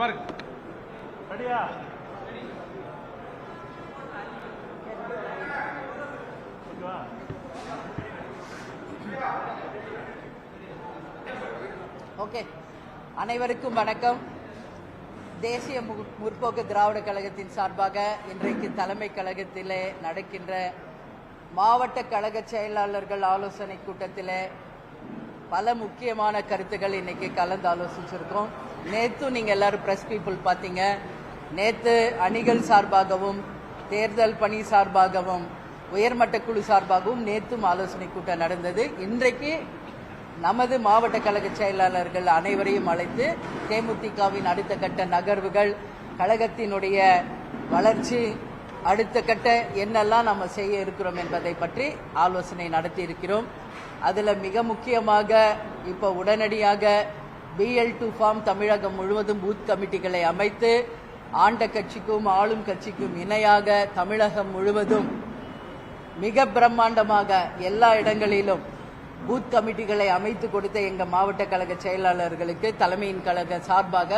பாருங்க. ரெடியா? ஓகேவா? ஓகே. அனைவருக்கும் வணக்கம். தேசிய மு- முற்போக்கு திராவிட கழகத்தின் சார்பாக இன்றைக்கு தலைமை கழகத்திலே நடக்கின்ற மாவட்ட கழக செயலாளர்கள் ஆலோசனை கூட்டத்திலே பல முக்கியமான கருத்துக்கள் இன்னைக்கு கலந்து ஆலோசிச்சிருக்கோம். நேற்று நீங்க எல்லாரும் பிரஸ் பீப்புள் பார்த்தீங்க. நேத்து அணிகள் சார்பாகவும் தேர்தல் பணி சார்பாகவும் உயர்மட்ட குழு சார்பாகவும் நேத்தும் ஆலோசனை கூட்டம் நடந்தது. இன்றைக்கு நமது மாவட்ட கழக செயலாளர்கள் அனைவரையும் அழைத்து தேமுதிகவின் அடுத்த கட்ட நகர்வுகள் கழகத்தினுடைய வளர்ச்சி அடுத்த கட்ட என்னெல்லாம் நம்ம செய்ய இருக்கிறோம் என்பதை பற்றி ஆலோசனை நடத்தி இருக்கிறோம். அதில் மிக முக்கியமாக இப்போ உடனடியாக பிஎல் டூ ஃபார்ம் தமிழகம் முழுவதும் பூத் கமிட்டிகளை அமைத்து ஆண்ட கட்சிக்கும் ஆளும் கட்சிக்கும் இணையாக தமிழகம் முழுவதும் மிக பிரம்மாண்டமாக எல்லா இடங்களிலும் பூத் கமிட்டிகளை அமைத்து கொடுத்த எங்கள் மாவட்ட கழக செயலாளர்களுக்கு தலைமையின் கழக சார்பாக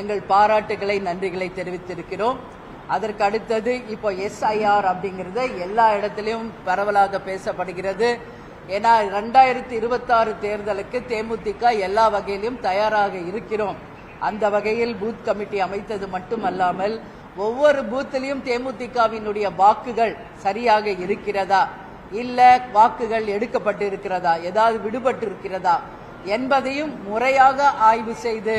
எங்கள் பாராட்டுகளை நன்றிகளை தெரிவித்திருக்கிறோம். அதற்கு அடுத்தது இப்போ எஸ்ஐஆர் அப்படிங்கிறது எல்லா இடத்திலும் பரவலாக பேசப்படுகிறது. ஏன்னா ரெண்டாயிரத்தி இருபத்தாறு தேர்தலுக்கு தேமுதிக எல்லா வகையிலும் தயாராக இருக்கிறோம். அந்த வகையில் பூத் கமிட்டி அமைத்தது மட்டுமல்லாமல் ஒவ்வொரு பூத்திலையும் தேமுதிகவினுடைய வாக்குகள் சரியாக இருக்கிறதா? இல்ல வாக்குகள் எடுக்கப்பட்டு இருக்கிறதா ஏதாவது விடுபட்டு இருக்கிறதா என்பதையும் முறையாக ஆய்வு செய்து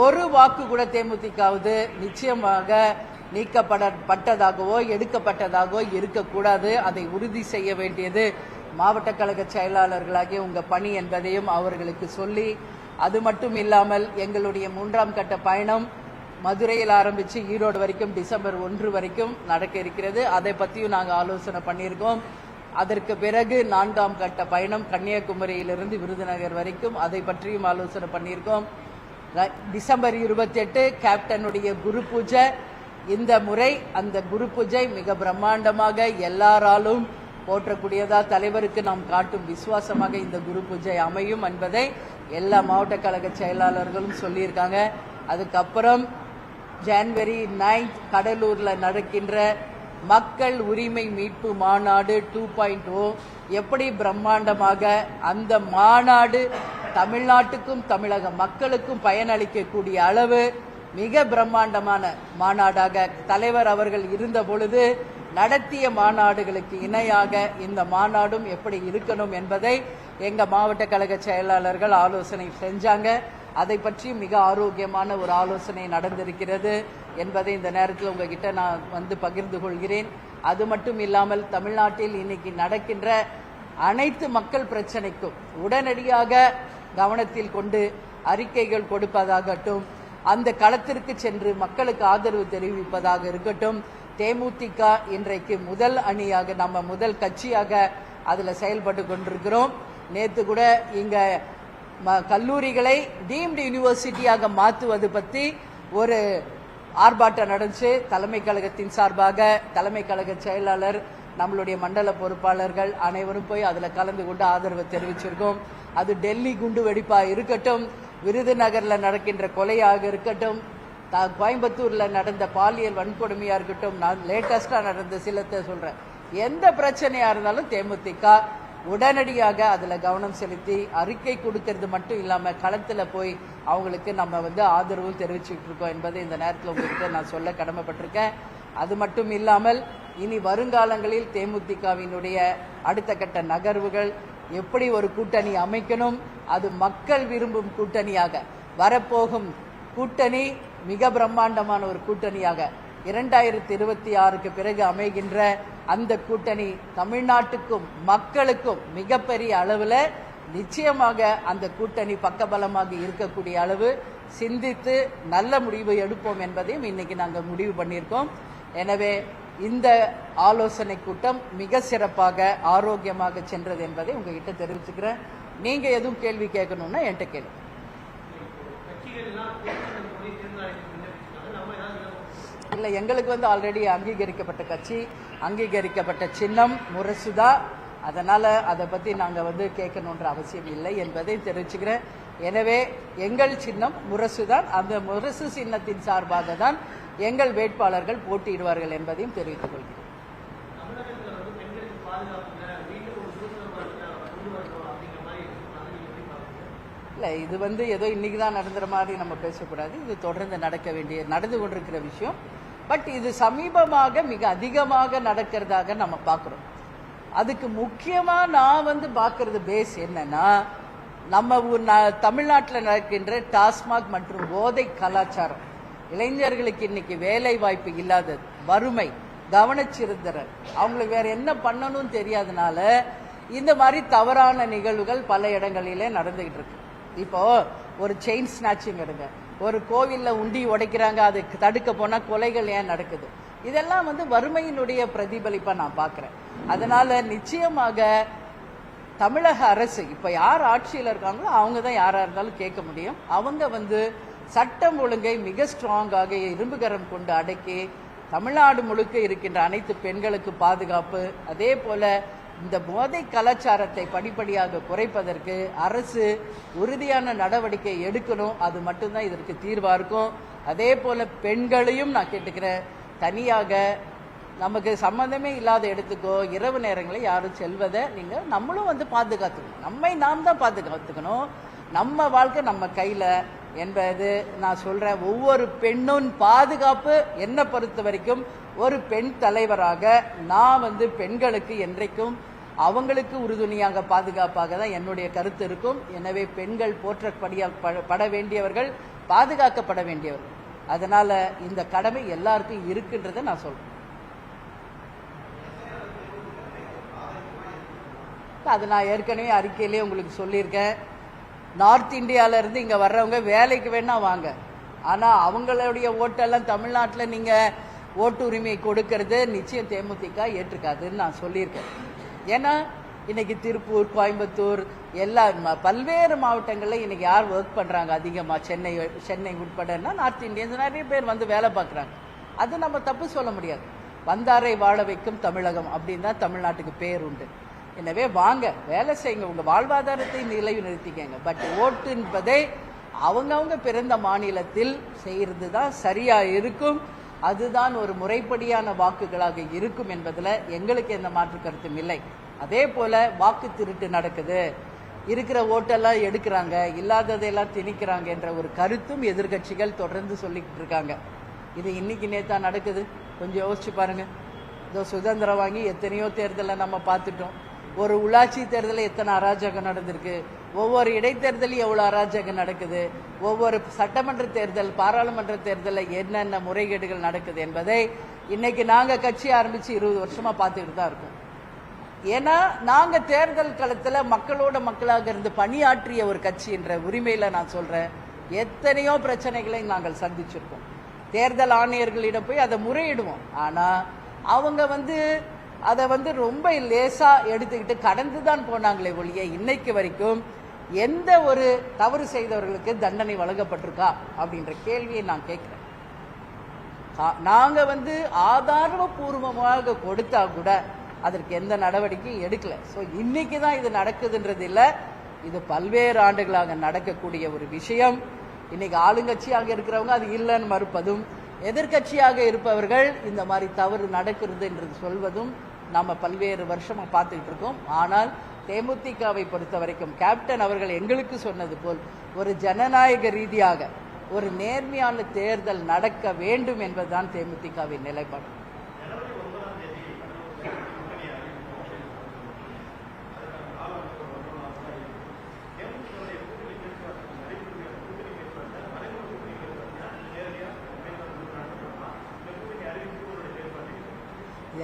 ஒரு வாக்கு கூட தேமுதிகாவது நிச்சயமாக நீக்கப்படப்பட்டதாகவோ எடுக்கப்பட்டதாகவோ இருக்கக்கூடாது. அதை உறுதி செய்ய வேண்டியது மாவட்ட கழக செயலாளர்களாகிய உங்க பணி என்பதையும் அவர்களுக்கு சொல்லி அது மட்டும் இல்லாமல் எங்களுடைய மூன்றாம் கட்ட பயணம் மதுரையில் ஆரம்பித்து ஈரோடு வரைக்கும் டிசம்பர் ஒன்று வரைக்கும் நடக்க இருக்கிறது. அதை பற்றியும் நாங்கள் ஆலோசனை பண்ணியிருக்கோம். அதற்கு பிறகு நான்காம் கட்ட பயணம் கன்னியாகுமரியிலிருந்து விருதுநகர் வரைக்கும் அதை பற்றியும் ஆலோசனை பண்ணியிருக்கோம். டிசம்பர் இருபத்தி எட்டு கேப்டனுடைய குரு பூஜை. இந்த முறை அந்த குரு பூஜை மிக பிரம்மாண்டமாக எல்லாராலும் போற்றக்கூடியதா தலைவருக்கு நாம் காட்டும் விசுவாசமாக இந்த குரு பூஜை அமையும் என்பதை எல்லா மாவட்ட கழக செயலாளர்களும் சொல்லியிருக்காங்க. அதுக்கப்புறம் ஜான்வரி நைன்த் கடலூர்ல நடக்கின்ற மக்கள் உரிமை மீட்பு மாநாடு டூ பாயிண்ட் ஓ எப்படி பிரம்மாண்டமாக அந்த மாநாடு தமிழ்நாட்டுக்கும் தமிழக மக்களுக்கும் பயனளிக்கக்கூடிய அளவு மிக பிரம்மாண்டமான மாநாடாக தலைவர் அவர்கள் இருந்த பொழுது நடத்திய மாநாடுகளுக்கு இணையாக இந்த மாநாடும் எப்படி இருக்கணும் என்பதை எங்க மாவட்ட கழக செயலாளர்கள் ஆலோசனை செஞ்சாங்க. அதை பற்றி மிக ஆரோக்கியமான ஒரு ஆலோசனை நடந்திருக்கிறது என்பதை இந்த நேரத்தில் உங்ககிட்ட நான் வந்து பகிர்ந்து கொள்கிறேன். அது மட்டும் இல்லாமல் தமிழ்நாட்டில் இன்னைக்கு நடக்கின்ற அனைத்து மக்கள் பிரச்சனைக்கும் உடனடியாக கவனத்தில் கொண்டு அறிக்கைகள் கொடுப்பதாகட்டும் அந்த களத்திற்கு சென்று மக்களுக்கு ஆதரவு தெரிவிப்பதாக இருக்கட்டும் தேமுதிக இன்றைக்கு முதல் அணியாக நம்ம முதல் கட்சியாக அதில் செயல்பட்டு கொண்டிருக்கிறோம். நேற்று கூட இங்கே ம- கல்லூரிகளை டீம்டு யூனிவர்சிட்டியாக மாற்றுவது பற்றி ஒரு ஆர்ப்பாட்டம் நடந்துச்சு. தலைமை கழகத்தின் சார்பாக தலைமை கழக செயலாளர் நம்மளுடைய மண்டல பொறுப்பாளர்கள் அனைவரும் போய் அதில் கலந்து கொண்டு ஆதரவு தெரிவிச்சிருக்கோம். அது டெல்லி குண்டு வெடிப்பாக இருக்கட்டும் விருதுநகரில் நடக்கின்ற கொலையாக இருக்கட்டும் கோயம்புத்தூரில் நடந்த பாலியல் வன்கொடுமையா இருக்கட்டும் நான் லேட்டஸ்டா நடந்த சிலத்தை சொல்றேன். எந்த பிரச்சனையா இருந்தாலும் தேமுதிக உடனடியாக அதுல கவனம் செலுத்தி அறிக்கை கொடுக்கறது மட்டும் இல்லாம களத்துல போய் அவங்களுக்கு நம்ம வந்து ஆதரவு தெரிவிச்சுட்டு இருக்கோம் என்பதை இந்த நேரத்தில் உங்ககிட்ட நான் சொல்ல கடமைப்பட்டிருக்கேன். அது மட்டும் இல்லாமல் இனி வருங்காலங்களில் தேமுதிகவினுடைய அடுத்த கட்ட நகர்வுகள் எப்படி ஒரு கூட்டணி அமைக்கணும் அது மக்கள் விரும்பும் கூட்டணியாக வரப்போகும் கூட்டணி மிக பிரம்மாண்டமான ஒரு கூட்டணியாக இரண்டாயிரத்தி இருபத்தி ஆறுக்கு பிறகு அமைகின்ற அந்த கூட்டணி தமிழ்நாட்டுக்கும் மக்களுக்கும் மிகப்பெரிய அளவில் நிச்சயமாக அந்த கூட்டணி பக்கபலமாக இருக்கக்கூடிய அளவு சிந்தித்து நல்ல முடிவு எடுப்போம் என்பதையும் இன்னைக்கு நாங்கள் முடிவு பண்ணியிருக்கோம். எனவே இந்த ஆலோசனை கூட்டம் மிக சிறப்பாக ஆரோக்கியமாக சென்றது என்பதை உங்ககிட்ட தெரிவிச்சுக்கிறேன். நீங்க எதுவும் கேள்வி கேட்கணும்னா என்கிட்ட கேள்வி இல்லை எங்களுக்கு வந்து ஆல்ரெடி அங்கீகரிக்கப்பட்ட கட்சி அங்கீகரிக்கப்பட்ட சின்னம் முரசுதா. அதனால அதை பத்தி நாங்க வந்து கேட்கணுன்ற அவசியம் இல்லை என்பதை தெரிவிச்சுக்கிறேன். எனவே எங்கள் சின்னம் முரசு தான் அந்த முரசு சின்னத்தின் சார்பாக தான் எங்கள் வேட்பாளர்கள் போட்டியிடுவார்கள் என்பதையும் தெரிவித்துக் கொள்கிறேன். இல்லை இது வந்து ஏதோ இன்னைக்கு தான் நடந்துற மாதிரி நம்ம பேசக்கூடாது. இது தொடர்ந்து நடக்க வேண்டிய நடந்து கொண்டிருக்கிற விஷயம். பட் இது சமீபமாக மிக அதிகமாக நடக்கிறதாக நம்ம பார்க்குறோம். அதுக்கு முக்கியமாக நான் வந்து பார்க்கறது பேஸ் என்னன்னா நம்ம ஊர் தமிழ்நாட்டில் நடக்கின்ற டாஸ்மாக் மற்றும் போதை கலாச்சாரம். இளைஞர்களுக்கு இன்னைக்கு வேலை வாய்ப்பு இல்லாதது வறுமை கவனச்சிருந்தரர் அவங்களுக்கு வேற என்ன பண்ணணும்னு தெரியாதனால இந்த மாதிரி தவறான நிகழ்வுகள் பல இடங்களிலே நடந்துகிட்டு இருக்கு. இப்போ ஒரு செயின் ஸ்நாச்சிங் எடுங்க. ஒரு கோவில்ல உண்டி உடைக்கிறாங்க அது தடுக்க போனால் கொலைகள் ஏன் நடக்குது? இதெல்லாம் வந்து வறுமையினுடைய பிரதிபலிப்பாக நான் பார்க்குறேன். அதனால் நிச்சயமாக தமிழக அரசு இப்போ யார் ஆட்சியில் இருக்காங்களோ அவங்க தான் யாராக இருந்தாலும் கேட்க முடியும். அவங்க வந்து சட்டம் ஒழுங்கை மிக ஸ்ட்ராங்காக இரும்புகரம் கொண்டு அடக்கி தமிழ்நாடு முழுக்க இருக்கின்ற அனைத்து பெண்களுக்கு பாதுகாப்பு அதே போல இந்த போதை கலாச்சாரத்தை படிப்படியாக குறைப்பதற்கு அரசு உறுதியான நடவடிக்கை எடுக்கணும். அது மட்டும்தான் இதற்கு தீர்வா இருக்கும். அதே போல பெண்களையும் நான் கேட்டுக்கிறேன். தனியாக நமக்கு சம்மந்தமே இல்லாத இடத்துக்கோ இரவு நேரங்களில் யாரும் செல்வதை நீங்க நம்மளும் வந்து பாதுகாத்துக்கணும். நம்மை நாம் தான் பாதுகாத்துக்கணும். நம்ம வாழ்க்கை நம்ம கையில என்பது நான் சொல்றேன். ஒவ்வொரு பெண்ணும் பாதுகாப்பு என்னை பொறுத்த வரைக்கும் ஒரு பெண் தலைவராக நான் வந்து பெண்களுக்கு என்றைக்கும் அவங்களுக்கு உறுதுணையாக பாதுகாப்பாக தான் என்னுடைய கருத்து இருக்கும். எனவே பெண்கள் போற்றப்படிய பட- பட வேண்டியவர்கள் பாதுகாக்கப்பட வேண்டியவர்கள். அதனால இந்த கடமை எல்லாருக்கும் இருக்குன்றதை நான் சொல்றேன். அது நான் ஏற்கனவே அறிக்கையிலேயே உங்களுக்கு சொல்லியிருக்கேன். நார்த் இந்தியால இருந்து இங்க வர்றவங்க வேலைக்கு வேணா வாங்க. ஆனா அவங்களுடைய ஓட்டெல்லாம் தமிழ்நாட்டில் நீங்க ஓட்டு உரிமை கொடுக்கறது நிச்சயம் தேமுதிக ஏற்றுக்காதுன்னு நான் சொல்லியிருக்கேன். ஏன்னா இன்னைக்கு திருப்பூர் கோயம்புத்தூர் எல்லா பல்வேறு மாவட்டங்களில் இன்னைக்கு யார் ஒர்க் பண்றாங்க அதிகமா? சென்னை சென்னை உட்படன்னா நார்த் இந்தியன்ஸ் நிறைய பேர் வந்து வேலை பார்க்குறாங்க. அது நம்ம தப்பு சொல்ல முடியாது. வந்தாரை வாழ வைக்கும் தமிழகம் அப்படின்னு தான் தமிழ்நாட்டுக்கு பேர் உண்டு. எனவே வாங்க வேலை செய்யுங்க. உங்க வாழ்வாதாரத்தை நிலைவு நிறுத்திக்கங்க. பட் ஓட்டு என்பதை அவங்கவுங்க பிறந்த மாநிலத்தில் செய்யறது தான் சரியா இருக்கும். அதுதான் ஒரு முறைப்படியான வாக்குகளாக இருக்கும் என்பதில் எங்களுக்கு எந்த மாற்று கருத்தும் இல்லை. அதே போல வாக்கு திருட்டு நடக்குது. இருக்கிற ஓட்டெல்லாம் எடுக்கிறாங்க இல்லாததையெல்லாம் திணிக்கிறாங்க என்ற ஒரு கருத்தும் எதிர்க்கட்சிகள் தொடர்ந்து சொல்லிக்கிட்டு இருக்காங்க. இது இன்னைக்கு நேத்தா நடக்குது. கொஞ்சம் யோசிச்சு பாருங்க. இதோ சுதந்திரம் வாங்கி எத்தனையோ தேர்தலை நம்ம பார்த்துட்டோம். ஒரு உள்ளாட்சி தேர்தலில் எத்தனை அராஜகம் நடந்திருக்கு? ஒவ்வொரு இடைத்தேர்தலும் எவ்வளவு அராஜகம் நடக்குது? ஒவ்வொரு சட்டமன்ற தேர்தல் பாராளுமன்ற தேர்தலில் என்னென்ன முறைகேடுகள் நடக்குது என்பதை இன்னைக்கு நாங்க கட்சி ஆரம்பிச்சு இருபது வருஷமா பார்த்துக்கிட்டு தான் இருக்கோம். ஏன்னா நாங்க தேர்தல் களத்துல மக்களோட மக்களாக இருந்து பணியாற்றிய ஒரு கட்சி என்ற உரிமையில நான் சொல்றேன். எத்தனையோ பிரச்சனைகளை நாங்கள் சந்திச்சிருக்கோம். தேர்தல் ஆணையர்களிடம் போய் அதை முறையிடுவோம். ஆனா அவங்க வந்து அதை வந்து ரொம்ப லேசா எடுத்துக்கிட்டு கடந்து தான் போனாங்களே ஒழிய இன்னைக்கு வரைக்கும் எந்த ஒரு தவறு செய்தவர்களுக்கு தண்டனை வழங்கப்பட்டிருக்கா அப்படின்ற கேள்வியை நான் கேட்குறேன். கா- வந்து ஆதாரபூர்வமாக கொடுத்தா கூட அதற்கு எந்த நடவடிக்கையும் எடுக்கலை. ஸோ இன்னைக்கு தான் இது நடக்குதுன்றது இல்லை. இது பல்வேறு ஆண்டுகளாக நடக்கக்கூடிய ஒரு விஷயம். இன்னைக்கு ஆளுங்கட்சியாக இருக்கிறவங்க அது இல்லைன்னு மறுப்பதும் எதிர்க்கட்சியாக இருப்பவர்கள் இந்த மாதிரி தவறு நடக்கிறது என்று சொல்வதும் நாம் பல்வேறு வருஷமாக பார்த்துக்கிட்டு இருக்கோம். ஆனால் தேமுதிகவை பொறுத்த வரைக்கும் கேப்டன் அவர்கள் எங்களுக்கு சொன்னது போல் ஒரு ஜனநாயக ரீதியாக ஒரு நேர்மையான தேர்தல் நடக்க வேண்டும் என்பதுதான் தேமுதிகவின் நிலைப்பாடு.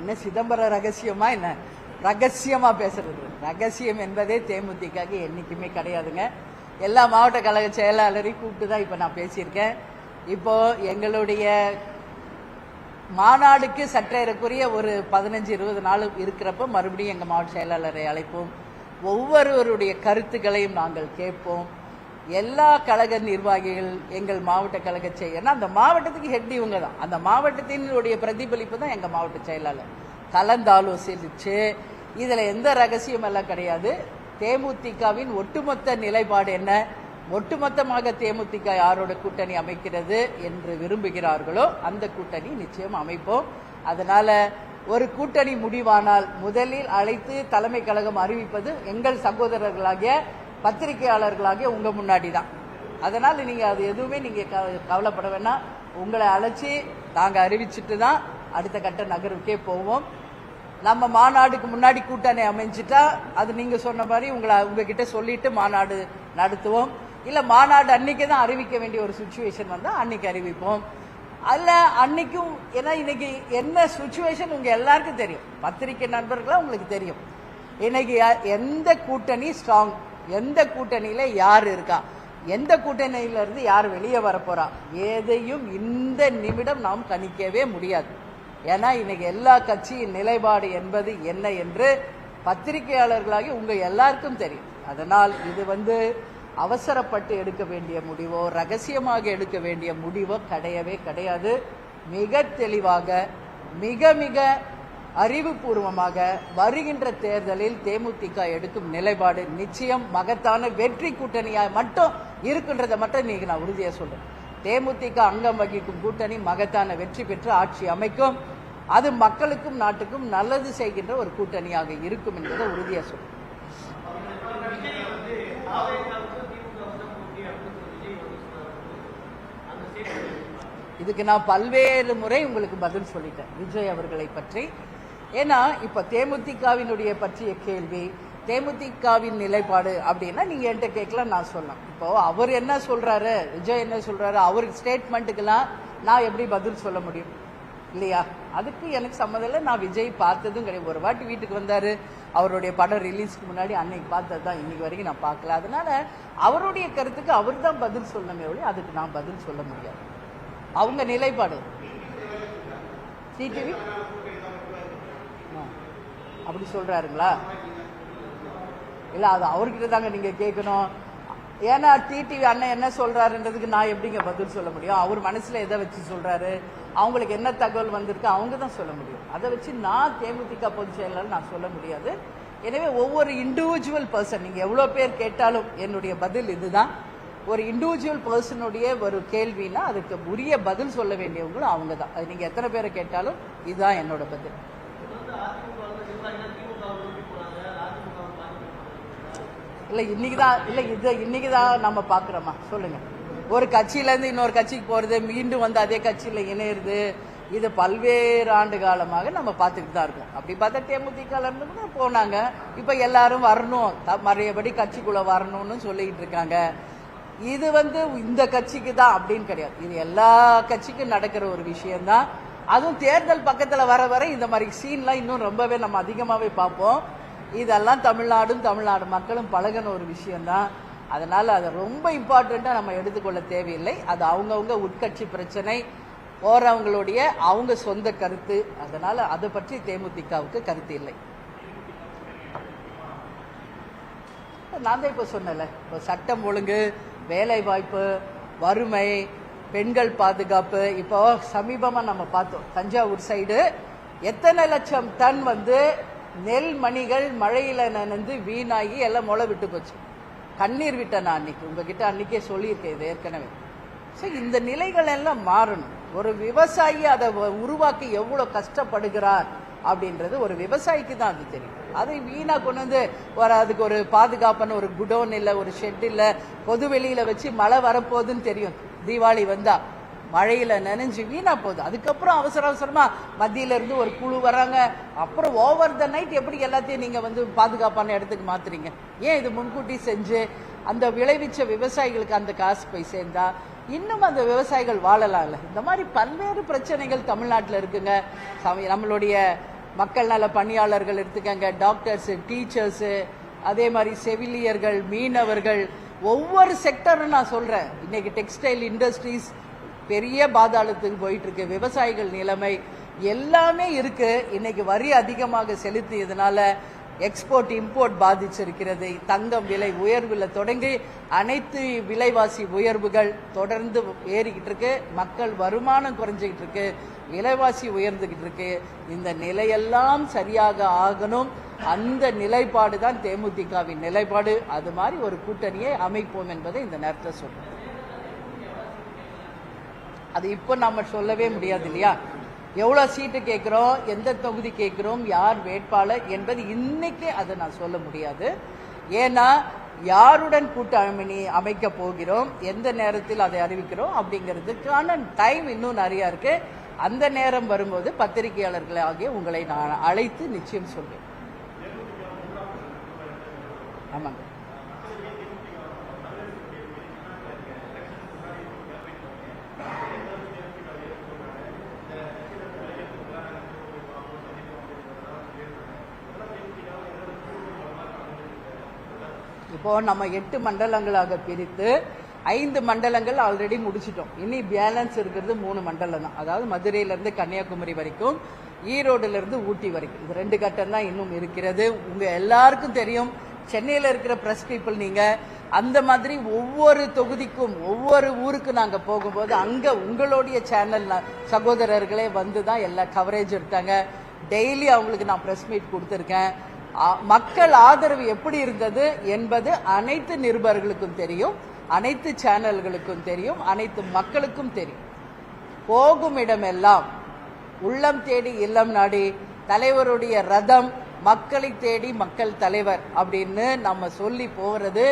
என்ன சிதம்பர ரகசியமா என்ன? ரகசியமா பேசுறது. ரகசியம் என்பதே தேமுதிகக்கு என்னைக்குமே கிடையாதுங்க. எல்லா மாவட்ட கழக செயலாளரையும் கூப்பிட்டு தான் இப்ப நான் பேசியிருக்கேன். இப்போ எங்களுடைய மாநாடுக்கு சற்றேறக்குரிய ஒரு பதினஞ்சு இருபது நாள் இருக்கிறப்ப மறுபடியும் எங்க மாவட்ட செயலாளரை அழைப்போம். ஒவ்வொருவருடைய கருத்துக்களையும் நாங்கள் கேட்போம். எல்லா கழக நிர்வாகிகள் எங்கள் மாவட்ட கழக செயலர் அந்த மாவட்டத்துக்கு ஹெட் இவங்க தான். அந்த மாவட்டத்தினுடைய பிரதிபலிப்பு தான் எங்க மாவட்ட செயலாளர். கலந்தாலோசிச்சு இதில் எந்த ரகசியம் எல்லாம் கிடையாது. தேமுதிகவின் ஒட்டுமொத்த நிலைப்பாடு என்ன? ஒட்டுமொத்தமாக தேமுதிக யாரோட கூட்டணி அமைக்கிறது என்று விரும்புகிறார்களோ அந்த கூட்டணி நிச்சயம் அமைப்போம். அதனால ஒரு கூட்டணி முடிவானால் முதலில் அழைத்து தலைமை கழகம் அறிவிப்பது எங்கள் சகோதரர்களாகிய பத்திரிகையாளர்களாகிய உங்க முன்னாடி தான் அதனால நீங்க அது எதுவுமே நீங்க க- கவலைப்பட வேணாம். உங்களை அழைச்சி நாங்கள் அறிவிச்சிட்டு தான் அடுத்த கட்ட நகருக்கே போவோம். நம்ம மாநாடுக்கு முன்னாடி கூட்டணி அமைஞ்சிட்டா அது நீங்க சொன்ன மாதிரி உங்களை உங்ககிட்ட சொல்லிட்டு மாநாடு நடத்துவோம். இல்ல மாநாடு அன்னைக்கு தான் அறிவிக்க வேண்டிய ஒரு சுச்சுவேஷன் வந்தா அன்னைக்கு அறிவிப்போம். அல்ல அன்னைக்கும் ஏன்னா இன்னைக்கு என்ன சுச்சுவேஷன் உங்க எல்லாருக்கும் தெரியும். பத்திரிகை நண்பர்களா உங்களுக்கு தெரியும். இன்னைக்கு எந்த கூட்டணி ஸ்ட்ராங் எந்த கூட்டணியில யார் இருக்கா? எந்த கூட்டணியில இருந்து யார் வெளியே வரப்போறா? எதையும் இந்த நிமிடம் நாம் கணிக்கவே முடியாது. ஏன்னா இன்னைக்கு எல்லா கட்சியின் நிலைப்பாடு என்பது என்ன என்று பத்திரிகையாளர்களாகி உங்க எல்லாருக்கும் தெரியும். அதனால் இது வந்து அவசரப்பட்டு எடுக்க வேண்டிய முடிவோ ரகசியமாக எடுக்க வேண்டிய முடிவோ கிடையவே கிடையாது. மிக தெளிவாக மிக மிக அறிவுபூர்வமாக வருகின்ற தேர்தலில் தேமுதிக எடுக்கும் நிலைப்பாடு நிச்சயம் மகத்தான வெற்றி கூட்டணியாக மட்டும் இருக்கின்றதை மட்டும் இன்னைக்கு நான் உறுதியாக சொல்றேன். தேமுதிக அங்கம் வகிக்கும் கூட்டணி மகத்தான வெற்றி பெற்று ஆட்சி அமைக்கும். அது மக்களுக்கும் நாட்டுக்கும் நல்லது செய்கின்ற ஒரு கூட்டணியாக இருக்கும் என்பதை உறுதியாக சொல்லும் இதுக்கு நான் பல்வேறு முறை உங்களுக்கு பதில் சொல்லிட்டேன். விஜய் அவர்களை பற்றி. ஏன்னா இப்ப தேமுதிகவினுடைய பற்றிய கேள்வி தேமுதிகவின் நிலைப்பாடு அப்படின்னா நீங்க என்கிட்ட கேட்கலாம் நான் சொல்லலாம். இப்போ அவர் என்ன சொல்றாரு விஜய் என்ன சொல்றாரு அவருக்கு ஸ்டேட்மெண்ட்டுக்கெல்லாம் நான் எப்படி பதில் சொல்ல முடியும்? இல்லையா? அதுக்கு எனக்கு சம்மதம் இல்லை. நான் விஜய் பார்த்ததும் கிடையாது. ஒரு வாட்டி வீட்டுக்கு வந்தாரு. அவருடைய படம் ரிலீஸ்க்கு முன்னாடி அன்னைக்கு பார்த்தது தான். இன்னைக்கு வரைக்கும் நான் பார்க்கல. அதனால அவருடைய கருத்துக்கு அவர் தான் பதில் சொல்லணுமே ஒழி அதுக்கு நான் பதில் சொல்ல முடியாது. அவங்க நிலைப்பாடு. டிடிவி அப்படி சொல்றாருங்களா? இல்ல அது அவர்கிட்ட தாங்க நீங்க கேட்கணும். ஏன்னா டிடிவி அண்ணன் என்ன சொல்றாருன்றதுக்கு நான் எப்படிங்க பதில் சொல்ல முடியும்? அவர் மனசுல எதை வச்சு சொல்றாரு? அவங்களுக்கு என்ன தகவல் வந்திருக்கு அவங்க தான் சொல்ல முடியும். அதை வச்சு நான் தேமுதிக பொதுச் செயலாளர் நான் சொல்ல முடியாது. எனவே ஒவ்வொரு இண்டிவிஜுவல் பர்சன் நீங்கள் எவ்வளோ பேர் கேட்டாலும் என்னுடைய பதில் இதுதான். ஒரு இண்டிவிஜுவல் பர்சனுடைய ஒரு கேள்வினா அதுக்கு உரிய பதில் சொல்ல வேண்டியவங்களும் அவங்க தான். அது நீங்கள் எத்தனை பேரை கேட்டாலும் இதுதான் என்னோட பதில். இல்லை இன்னைக்கு தான் இல்லை இது இன்னைக்கு தான் நம்ம பார்க்குறோமா? சொல்லுங்கள் ஒரு கட்சியில இருந்து இன்னொரு கட்சிக்கு போறது மீண்டும் வந்து அதே கட்சியில இணையிறது இது பல்வேறு ஆண்டு காலமாக நம்ம பார்த்துக்கிட்டு தான் இருக்கோம். அப்படி பார்த்தா தேமுதிக இருந்து கூட போனாங்க. இப்ப எல்லாரும் வரணும். த- மறையபடி கட்சிக்குள்ள வரணும்னு சொல்லிட்டு இருக்காங்க. இது வந்து இந்த கட்சிக்கு தான் அப்படின்னு கிடையாது. இது எல்லா கட்சிக்கும் நடக்கிற ஒரு விஷயம்தான். அதுவும் தேர்தல் பக்கத்துல வர வர இந்த மாதிரி சீன்லாம் இன்னும் ரொம்பவே நம்ம அதிகமாவே பார்ப்போம். இதெல்லாம் தமிழ்நாடும் தமிழ்நாடு மக்களும் பழகின ஒரு விஷயம்தான். அதனால் அதை ரொம்ப இம்பார்ட்டண்ட்டாக நம்ம எடுத்துக்கொள்ள தேவையில்லை. அது அவங்கவுங்க உட்கட்சி பிரச்சனை போகிறவங்களுடைய அவங்க சொந்த கருத்து. அதனால் அதை பற்றி தேமுதிகவுக்கு கருத்து இல்லை. நான் தான் இப்போ சொன்னேன்ல இப்போ சட்டம் ஒழுங்கு வேலை வாய்ப்பு வறுமை பெண்கள் பாதுகாப்பு இப்போ சமீபமாக நம்ம பார்த்தோம் தஞ்சாவூர் சைடு எத்தனை லட்சம் டன் வந்து நெல் மணிகள் மழையில் நனைந்து வீணாகி எல்லாம் முளை விட்டு போச்சு. கண்ணீர் விட்டேன் நான் அன்னைக்கு. உங்ககிட்ட அன்னைக்கே சொல்லியிருக்கேன் இது ஏற்கனவே. ஸோ இந்த நிலைகள் எல்லாம் மாறணும். ஒரு விவசாயி அதை உருவாக்க எவ்வளோ கஷ்டப்படுகிறார் அப்படின்றது ஒரு விவசாயிக்கு தான் அது தெரியும். அதை வீணாக கொண்டு வந்து ஒரு அதுக்கு ஒரு பாதுகாப்பான ஒரு குடோன் இல்லை ஒரு ஷெட் இல்லை பொது வெளியில் வச்சு மழை வரப்போகுதுன்னு தெரியும். தீபாவளி வந்தால் மழையில் நனைஞ்சு வீணாக போகுது. அதுக்கப்புறம் அவசர அவசரமாக மத்தியிலேருந்து ஒரு குழு வராங்க அப்புறம் ஓவர் த நைட் எப்படி எல்லாத்தையும் நீங்கள் வந்து பாதுகாப்பான இடத்துக்கு மாற்றுறீங்க ஏன் இது முன்கூட்டி செஞ்சு? அந்த விளைவிச்ச விவசாயிகளுக்கு அந்த காசு போய் சேர்ந்தா இன்னும் அந்த விவசாயிகள் வாழலாம்ல. இந்த மாதிரி பல்வேறு பிரச்சனைகள் தமிழ்நாட்டில் இருக்குங்க. நம்மளுடைய மக்கள் நல பணியாளர்கள் எடுத்துக்கங்க. டாக்டர்ஸ் டீச்சர்ஸு அதே மாதிரி செவிலியர்கள் மீனவர்கள் ஒவ்வொரு செக்டரும் நான் சொல்கிறேன் இன்னைக்கு டெக்ஸ்டைல் இண்டஸ்ட்ரீஸ் பெரிய பாதாளத்துக்கு போயிட்டு இருக்கு விவசாயிகள் நிலைமை எல்லாமே இருக்கு. இன்னைக்கு வரி அதிகமாக செலுத்தியதுனால எக்ஸ்போர்ட் இம்போர்ட் பாதிச்சிருக்கிறது. தங்கம் விலை உயர்வில் தொடங்கி அனைத்து விலைவாசி உயர்வுகள் தொடர்ந்து ஏறிக்கிட்டு இருக்கு. மக்கள் வருமானம் குறைஞ்சிக்கிட்டு இருக்கு. விலைவாசி உயர்ந்துகிட்டு இருக்கு. இந்த நிலையெல்லாம் சரியாக ஆகணும். அந்த நிலைப்பாடு தான் தேமுதிகவின் நிலைப்பாடு. அது மாதிரி ஒரு கூட்டணியை அமைப்போம் என்பதை இந்த நேரத்தில் சொல்றேன் அது இப்போ நம்ம சொல்லவே முடியாது இல்லையா? எவ்வளோ சீட்டு கேட்குறோம் எந்த தொகுதி கேட்குறோம் யார் வேட்பாளர் என்பது இன்னைக்கு அதை நான் சொல்ல முடியாது. ஏன்னா யாருடன் கூட்டணி அமைக்க போகிறோம் எந்த நேரத்தில் அதை அறிவிக்கிறோம் அப்படிங்கிறதுக்கான டைம் இன்னும் நிறையா இருக்கு. அந்த நேரம் வரும்போது பத்திரிகையாளர்களை ஆகிய உங்களை நான் அழைத்து நிச்சயம் சொல்வேன். ஆமாங்க. இப்போ நம்ம எட்டு மண்டலங்களாக பிரித்து ஐந்து மண்டலங்கள் ஆல்ரெடி முடிச்சிட்டோம். இனி பேலன்ஸ் இருக்கிறது மூணு மண்டலம் தான். அதாவது மதுரையிலேருந்து கன்னியாகுமரி வரைக்கும் ஈரோடுலேருந்து ஊட்டி வரைக்கும். இது ரெண்டு கட்டம் தான் இன்னும் இருக்கிறது. உங்க எல்லாருக்கும் தெரியும் சென்னையில் இருக்கிற பிரஸ் பீப்புள் நீங்க அந்த மாதிரி ஒவ்வொரு தொகுதிக்கும் ஒவ்வொரு ஊருக்கு நாங்க போகும்போது அங்க உங்களுடைய சேனல் சகோதரர்களே வந்து தான் எல்லா கவரேஜ் எடுத்தாங்க. டெய்லி அவங்களுக்கு நான் பிரஸ் மீட் கொடுத்துருக்கேன். மக்கள் ஆதரவு எப்படி இருந்தது என்பது அனைத்து நிருபர்களுக்கும் தெரியும் அனைத்து சேனல்களுக்கும் தெரியும் அனைத்து மக்களுக்கும் தெரியும். போகும் இடமெல்லாம் உள்ளம் தேடி இல்லம் நாடி தலைவருடைய ரதம் மக்களை தேடி மக்கள் தலைவர் அப்படின்னு நம்ம சொல்லி போகிறது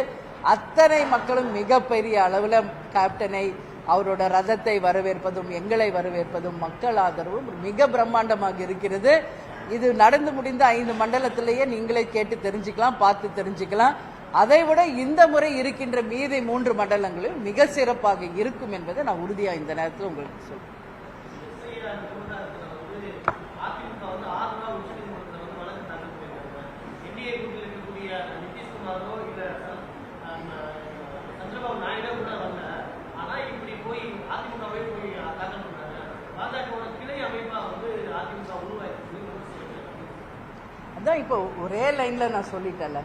அத்தனை மக்களும் மிகப்பெரிய அளவில் கேப்டனை அவரோட ரதத்தை வரவேற்பதும் எங்களை வரவேற்பதும் மக்கள் ஆதரவும் மிக பிரம்மாண்டமாக இருக்கிறது. இது நடந்து முடிந்த ஐந்து மண்டலத்திலேயே நீங்களே கேட்டு தெரிஞ்சுக்கலாம் பார்த்து தெரிஞ்சுக்கலாம். அதை விட இந்த முறை இருக்கின்ற மீதி மூன்று மண்டலங்களும் மிக சிறப்பாக இருக்கும் என்பதை நான் உறுதியாக இந்த நேரத்தில் உங்களுக்கு சொல்றேன். அதிமுக வந்து ஆறு நாள் உச்சநீதிமன்றத்தில் வந்து வழக்கு தாக்கல் என்டிஏ கூட்டில் இருக்கக்கூடிய நிதிஷ்குமாரோ அதான் இப்போ ஒரே லைன்ல நான் சொல்லிட்டேன்ல.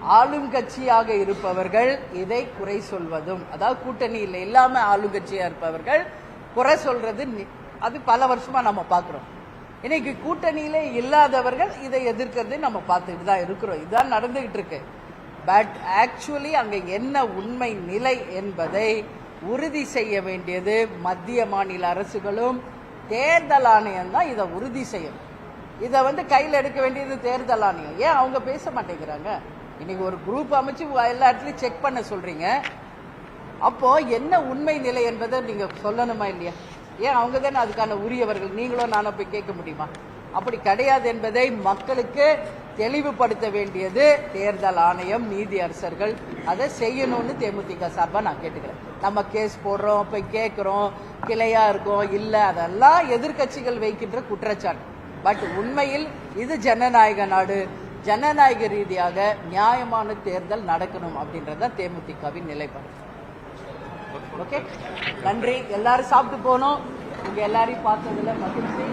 ஆளும் கட்சியாக இருப்பவர்கள் இதை குறை சொல்வதும் அதாவது கூட்டணியில் இல்லாம ஆளுங்கட்சியா இருப்பவர்கள் குறை சொல்றது நி- அது பல வருஷமா நம்ம பார்க்குறோம். இன்னைக்கு கூட்டணியிலே இல்லாதவர்கள் இதை எதிர்க்கிறது நம்ம பார்த்துக்கிட்டு தான் இருக்கிறோம். இதுதான் நடந்துகிட்டு இருக்கு. பட் ஆக்சுவலி அங்க என்ன உண்மை நிலை என்பதை உறுதி செய்ய வேண்டியது மத்திய மாநில அரசுகளும் தேர்தல் ஆணையம் தான் இதை உறுதி செய்யணும். இதை வந்து கையில் எடுக்க வேண்டியது தேர்தல் ஆணையம் ஏன் அவங்க பேச மாட்டேங்கிறாங்க? இன்னைக்கு ஒரு குரூப் அமைச்சு எல்லா இடத்துலையும் செக் பண்ண சொல்றீங்க. அப்போ என்ன உண்மை நிலை என்பதை நீங்க சொல்லணுமா இல்லையா? ஏன் அவங்க தானே அதுக்கான உரியவர்கள்? நீங்களும் நானும் போய் கேட்க முடியுமா? அப்படி கிடையாது என்பதை மக்களுக்கு தெளிவுபடுத்த வேண்டியது தேர்தல் ஆணையம் நீதி அரசர்கள். அதை செய்யணும்னு தேமுதிக சார்பாக நான் கேட்டுக்கிறேன். நம்ம கேஸ் போடுறோம் போய் கேட்குறோம் கிளையா இருக்கோம் இல்லை அதெல்லாம் எதிர்க்கட்சிகள் வைக்கின்ற குற்றச்சாட்டு. பட் உண்மையில் இது ஜனநாயக நாடு. ஜனநாயக ரீதியாக நியாயமான தேர்தல் நடக்கணும் அப்படின்றத தேமுதிகவின் நிலைப்பாடு. ஓகே நன்றி. எல்லாரும் சாப்பிட்டு போனோம் இங்க எல்லாரையும் பார்த்ததுல மகிழ்ச்சி.